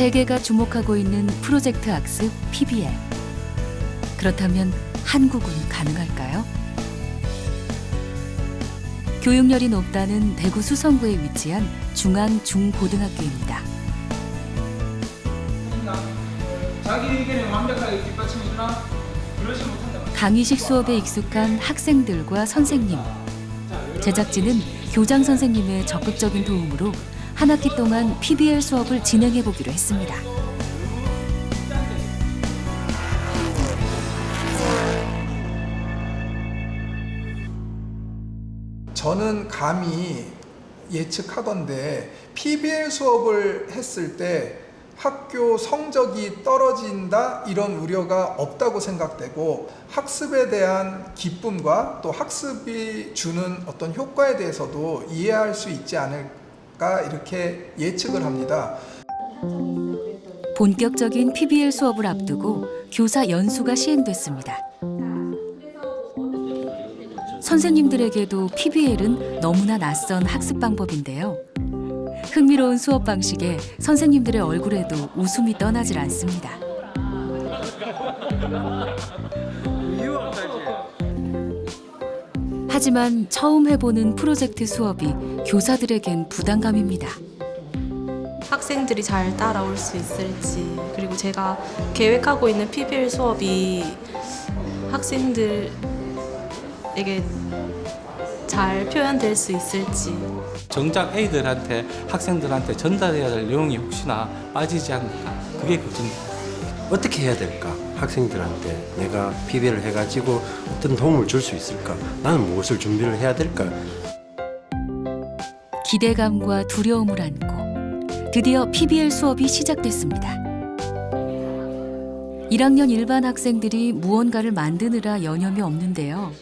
세계가 주목하고 있는 프로젝트 학습 PBL. 그렇다면 한국은 가능할까요? 교육열이 높다는 대구 수성구에 위치한 중앙 중고등학교입니다. 자기 의견에 완벽하게 뒷받침해주나 그러지 못한다. 강의식 수업에 익숙한 학생들과 선생님, 제작진은 교장 선생님의 적극적인 도움으로 한 학기 동안 PBL 수업을 진행해 보기로 했습니다. 저는 감히 예측하건데 PBL 수업을 했을 때 학교 성적이 떨어진다 이런 우려가 없다고 생각되고 학습에 대한 기쁨과 또 학습이 주는 어떤 효과에 대해서도 이해할 수 있지 않을 까 이렇게 예측을 합니다. 본격적인 PBL 수업을 앞두고 교사 연수가 시행됐습니다. 선생님들에게도 PBL은 너무나 낯선 학습 방법인데요. 흥미로운 수업 방식에 선생님들의 얼굴에도 웃음이 떠나질 않습니다. 하지만 처음 해보는 프로젝트 수업이 교사들에겐 부담감입니다. 학생들이 잘 따라올 수 있을지 그리고 제가 계획하고 있는 PBL 수업이 학생들에게 잘 표현될 수 있을지 정작 애들한테 학생들한테 전달해야 될 내용이 혹시나 빠지지 않을까 그게 걱정입니다. 어떻게 해야 될까? 학생들한테 내가 PB를 해가지고 어떤 도움을 줄 수 있을까? 나는 무엇을 준비를 해야 될까? 기대감과 두려움을 안고 드디어 PBL 수업이 시작됐습니다. 1학년 일반 학생들이 무언가를 만드느라 여념이 없는데요.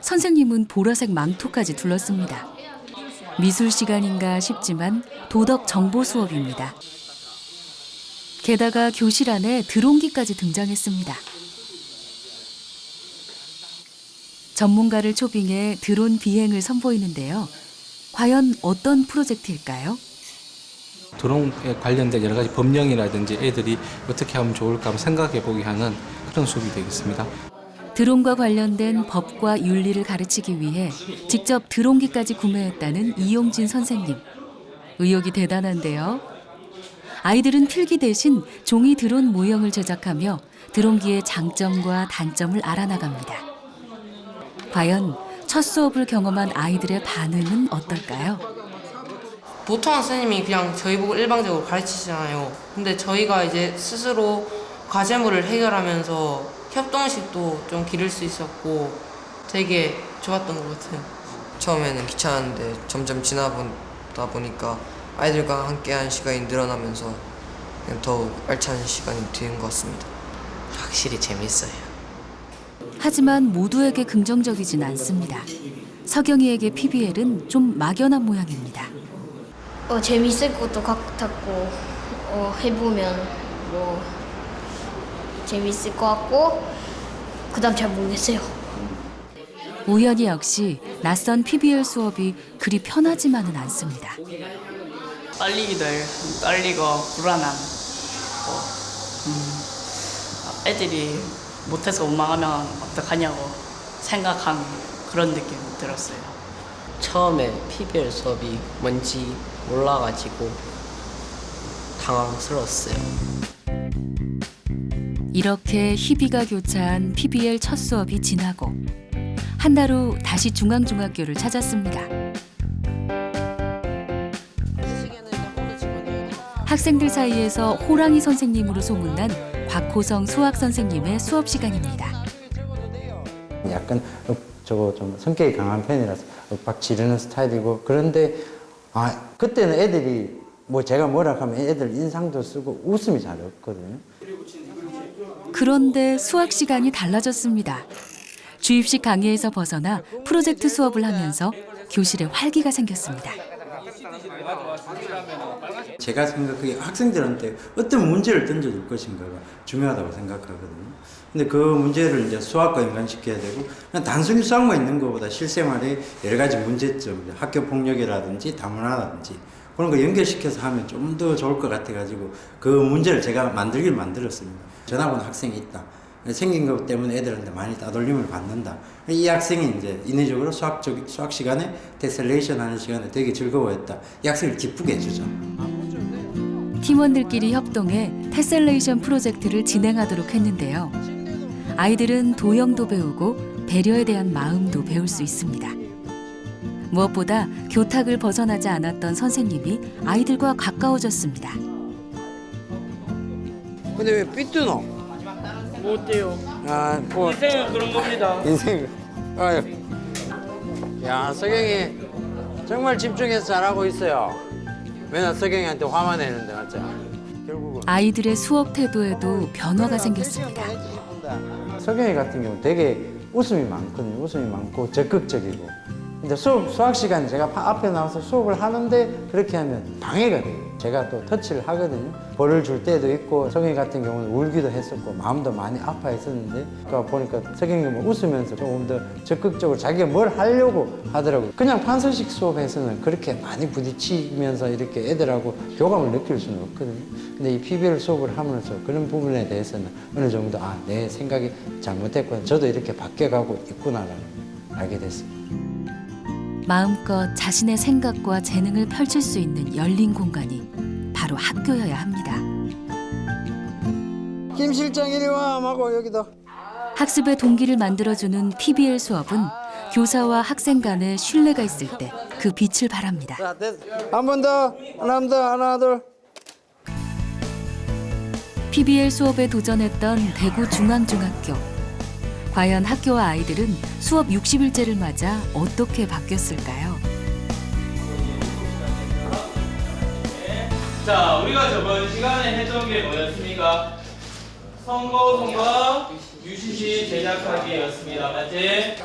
선생님은 보라색 망토까지 둘렀습니다. 미술 시간인가 싶지만 도덕 정보 수업입니다. 게다가 교실 안에 드론기까지 등장했습니다. 전문가를 초빙해 드론 비행을 선보이는데요. 과연 어떤 프로젝트일까요? 드론에 관련된 여러 가지 법령이라든지 애들이 어떻게 하면 좋을까 한번 생각해 보게 하는 그런 수업이 되겠습니다. 드론과 관련된 법과 윤리를 가르치기 위해 직접 드론기까지 구매했다는 이용진 선생님. 의욕이 대단한데요. 아이들은 필기 대신 종이 드론 모형을 제작하며 드론기의 장점과 단점을 알아나갑니다. 과연 첫 수업을 경험한 아이들의 반응은 어떨까요? 보통 선생님이 그냥 저희 보고 일방적으로 가르치시잖아요. 근데 저희가 이제 스스로 과제물을 해결하면서 협동식도 좀 기를 수 있었고 되게 좋았던 것 같아요. 처음에는 귀찮았는데 점점 지나보다 보니까 아이들과 함께한 시간이 늘어나면서 그냥 더욱 알찬 시간이 되는 것 같습니다. 확실히 재밌어요. 하지만 모두에게 긍정적이진 않습니다. 서경이에게 PBL은 좀 막연한 모양입니다. 어, 재밌을 것도 같았고 어, 해보면 뭐 재밌을 것 같고 그다음 잘 모르겠어요. 우연히 역시 낯선 PBL 수업이 그리 편하지만은 않습니다. 떨리기도 해요. 떨리고 불안함. 뭐, 음, 애들이 못해서 원망하면 어떡하냐고 생각한 그런 느낌이 들었어요. 처음에 PBL 수업이 뭔지 몰라가지고 당황스러웠어요. 이렇게 희비가 교차한 PBL 첫 수업이 지나고 한 달 후 다시 중앙중학교를 찾았습니다. 학생들 사이에서 호랑이 선생님으로 소문난 곽호성 수학 선생님의 수업 시간입니다. 약간 윽, 저거 좀 성격이 강한 편이라서 윽박 지르는 스타일이고 그런데 아 그때는 애들이 뭐 제가 뭐라 하면 애들 인상도 쓰고 웃음이 잘 없거든요. 그런데 수학 시간이 달라졌습니다. 주입식 강의에서 벗어나 프로젝트 수업을 하면서 교실에 활기가 생겼습니다. 제가 생각하기에 학생들한테 어떤 문제를 던져줄 것인가가 중요하다고 생각하거든요. 근데 그 문제를 이제 수학과 연관시켜야 되고 그냥 단순히 수학만 있는 것보다 실생활에 여러 가지 문제점, 학교 폭력이라든지 다문화라든지 그런 거 연결시켜서 하면 좀 더 좋을 것 같아가지고 그 문제를 제가 만들길 만들었습니다. 전학 온 학생이 있다. 생긴 것 때문에 애들한테 많이 따돌림을 받는다. 이 학생이 이제 인위적으로 수학적 수학 시간에 테셀레이션 하는 시간에 되게 즐거워했다. 이 학생을 기쁘게 해주죠. 팀원들끼리 협동해 테셀레이션 프로젝트를 진행하도록 했는데요. 아이들은 도형도 배우고 배려에 대한 마음도 배울 수 있습니다. 무엇보다 교탁을 벗어나지 않았던 선생님이 아이들과 가까워졌습니다. 근데 왜 삐뚤노? 못 돼요. 아, 뭐 인생은 그런 겁니다. 인생. 아유. 야, 석영이 정말 집중해서 잘하고 있어요. 맨날 석영이한테 화만 내는데 아이들의 수업 태도에도 변화가 생겼습니다. 석영이 같은 경우 되게 웃음이 많거든요. 웃음이 많고 적극적이고. 근데 수업, 수학 시간 제가 파- 앞에 나와서 수업을 하는데 그렇게 하면 방해가 돼요. 제가 또 터치를 하거든요. 벌을 줄 때도 있고 석영이 같은 경우는 울기도 했었고 마음도 많이 아파했었는데 그러니까 보니까 석영이 뭐 웃으면서 조금 더 적극적으로 자기가 뭘 하려고 하더라고요. 그냥 판서식 수업에서는 그렇게 많이 부딪히면서 이렇게 애들하고 교감을 느낄 수는 없거든요. 근데 이 PBL 수업을 하면서 그런 부분에 대해서는 어느 정도 아, 내 생각이 잘못됐구나. 저도 이렇게 바뀌어가고 있구나라는 걸 알게 됐습니다. 마음껏 자신의 생각과 재능을 펼칠 수 있는 열린 공간이 바로 학교여야 합니다. 김 실장 이리 와 하고 여기다. 학습의 동기를 만들어주는 PBL 수업은 교사와 학생 간의 신뢰가 있을 때 그 빛을 발합니다. 자, 됐어. 한번 더. 하나 더. 하나 둘. PBL 수업에 도전했던 대구 중앙중학교. 과연 학교와 아이들은 수업 60일째를 맞아 어떻게 바뀌었을까요? 자, 우리가 저번 시간에 했던 게 뭐였습니까? 선거 선거 UCC 제작하기였습니다. 맞지?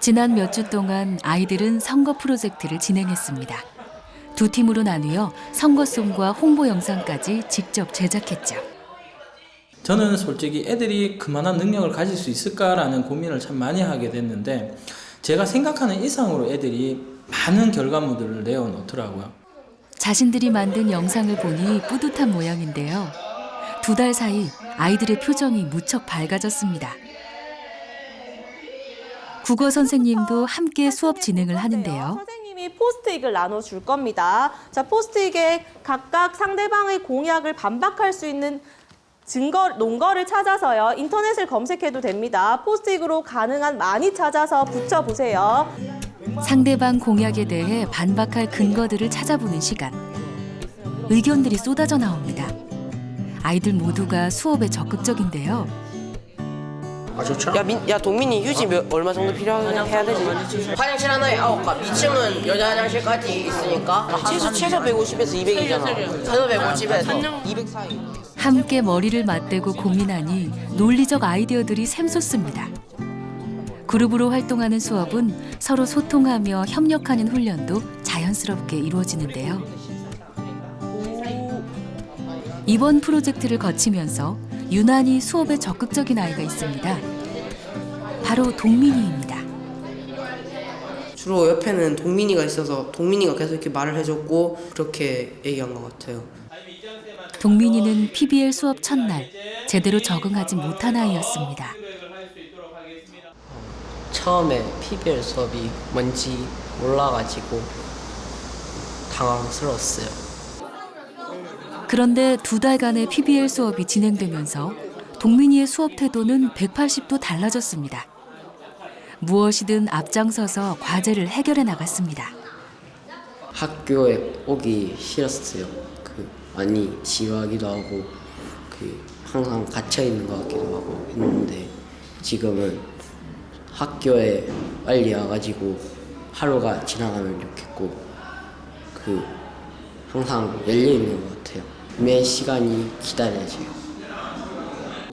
지난 몇 주 동안 아이들은 선거 프로젝트를 진행했습니다. 두 팀으로 나누어 선거송과 홍보 영상까지 직접 제작했죠. 저는 솔직히 애들이 그만한 능력을 가질 수 있을까라는 고민을 참 많이 하게 됐는데 제가 생각하는 이상으로 애들이 많은 결과물들을 내어놓더라고요. 자신들이 만든 영상을 보니 뿌듯한 모양인데요. 두 달 사이 아이들의 표정이 무척 밝아졌습니다. 국어 선생님도 함께 수업 진행을 하는데요. 선생님이 포스트잇을 나눠줄 겁니다. 자, 포스트잇에 각각 상대방의 공약을 반박할 수 있는 증거, 논거를 찾아서요. 인터넷을 검색해도 됩니다. 포스트잇으로 가능한 많이 찾아서 붙여보세요. 상대방 공약에 대해 반박할 근거들을 찾아보는 시간. 의견들이 쏟아져 나옵니다. 아이들 모두가 수업에 적극적인데요. 아 좋죠? 야, 민, 야 동민이 휴지 몇, 얼마 정도 필요해야 되지? 화장실 하나에 아홉 가 2층은 여자 화장실까지 있으니까. 최소 최소 150에서 200이잖아. 최소 150에서. 200 사이. 함께 머리를 맞대고 고민하니 논리적 아이디어들이 샘솟습니다. 그룹으로 활동하는 수업은 서로 소통하며 협력하는 훈련도 자연스럽게 이루어지는데요. 이번 프로젝트를 거치면서 유난히 수업에 적극적인 아이가 있습니다. 바로 동민이입니다. 주로 옆에는 동민이가 있어서 동민이가 계속 이렇게 말을 해줬고 그렇게 얘기한 것 같아요. 동민이는 PBL 수업 첫날 제대로 적응하지 못한 아이였습니다. 처음에 PBL 수업이 뭔지 몰라가지고 당황스러웠어요 그런데 두 달간의 PBL 수업이 진행되면서 동민이의 수업 태도는 180도 달라졌습니다. 무엇이든 앞장서서 과제를 해결해 나갔습니다. 학교에 오기 싫었어요 그 많이 지루하기도 하고 그 항상 갇혀 있는 것 같기도 하고 했는데 지금은 학교에 빨리 와가지고 하루가 지나가면 좋겠고 그 항상 열려 있는 것 같아요. 매 시간이 기다려져요.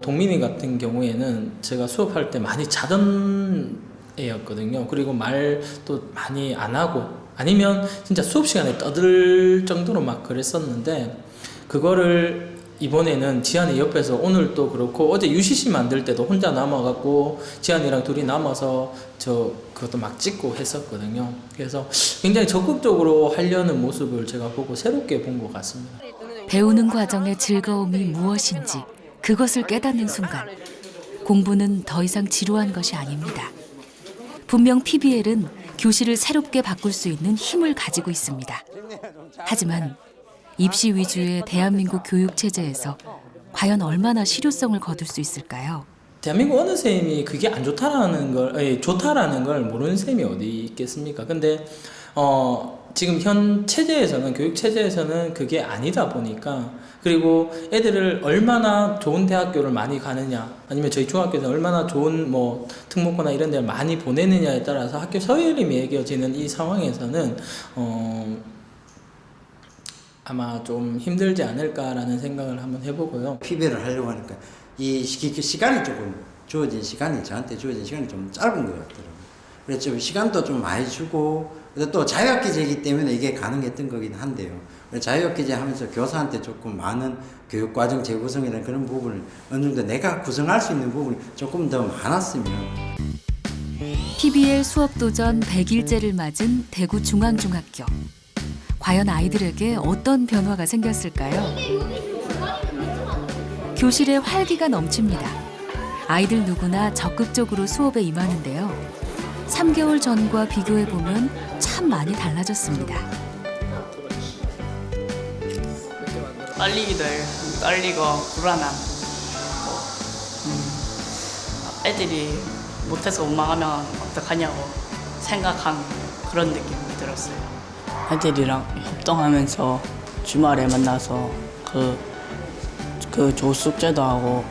동민이 같은 경우에는 제가 수업할 때 많이 자던 애였거든요. 그리고 말도 많이 안 하고 아니면 진짜 수업 시간에 떠들 정도로 막 그랬었는데 그거를 이번에는 지한이 옆에서 오늘 또 그렇고 어제 UCC 만들 때도 혼자 남아갖고 지한이랑 둘이 남아서 저 그것도 막 찍고 했었거든요. 그래서 굉장히 적극적으로 하려는 모습을 제가 보고 새롭게 본 것 같습니다. 배우는 과정의 즐거움이 무엇인지 그것을 깨닫는 순간 공부는 더 이상 지루한 것이 아닙니다. 분명 PBL은 교실을 새롭게 바꿀 수 있는 힘을 가지고 있습니다. 하지만 입시 위주의 대한민국 교육 체제에서 과연 얼마나 실효성을 거둘 수 있을까요? 대한민국 어느 쌤이 그게 안 좋다라는 걸, 좋다라는 걸 모르는 쌤이 어디 있겠습니까? 근데, 어, 지금 현 체제에서는, 교육 체제에서는 그게 아니다 보니까, 그리고 애들을 얼마나 좋은 대학교를 많이 가느냐, 아니면 저희 중학교에서 얼마나 좋은 뭐 특목고나 이런 데를 많이 보내느냐에 따라서 학교 서열이 매겨지는 이 상황에서는, 어, 아마 좀 힘들지 않을까라는 생각을 한번 해보고요. PBL을 하려고 하니까 이 시, 시간이 조금 주어진 시간이 저한테 주어진 시간이 좀 짧은 것 같더라고요. 그래서 좀 시간도 좀 많이 주고 그래서 또 자유학 기제이기 때문에 이게 가능했던 거긴 한데요. 그래서 자유학 기제 하면서 교사한테 조금 많은 교육과정 재구성이나 그런 부분을 어느 정도 내가 구성할 수 있는 부분이 조금 더 많았으면 PBL 수업 도전 100일째를 맞은 대구 중앙중학교. 과연 아이들에게 어떤 변화가 생겼을까요? 교실에 활기가 넘칩니다. 아이들 누구나 적극적으로 수업에 임하는데요. 3개월 전과 비교해 보면 참 많이 달라졌습니다. 딸리기들 딸리고 불안함. 음, 애들이 못해서 원망하면 어떡하냐고 생각한 그런 느낌이 들었어요. 애들이랑 협동하면서 주말에 만나서 그, 그 조숙제도 하고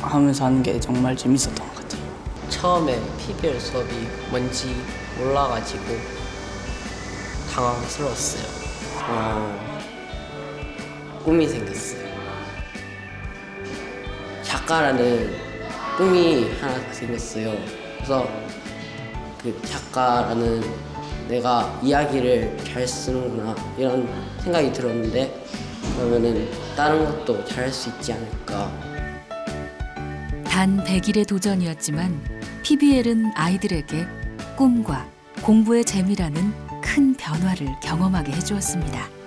하면서 하는 게 정말 재밌었던 것 같아요 처음에 PBL 수업이 뭔지 몰라가지고 당황스러웠어요. 어, 꿈이 생겼어요. 작가라는 꿈이 하나 생겼어요. 그래서 그 작가라는 내가 이야기를 잘 쓰는구나 이런 생각이 들었는데 그러면은 다른 것도 잘할 수 있지 않을까 단 100일의 도전이었지만 PBL은 아이들에게 꿈과 공부의 재미라는 큰 변화를 경험하게 해주었습니다.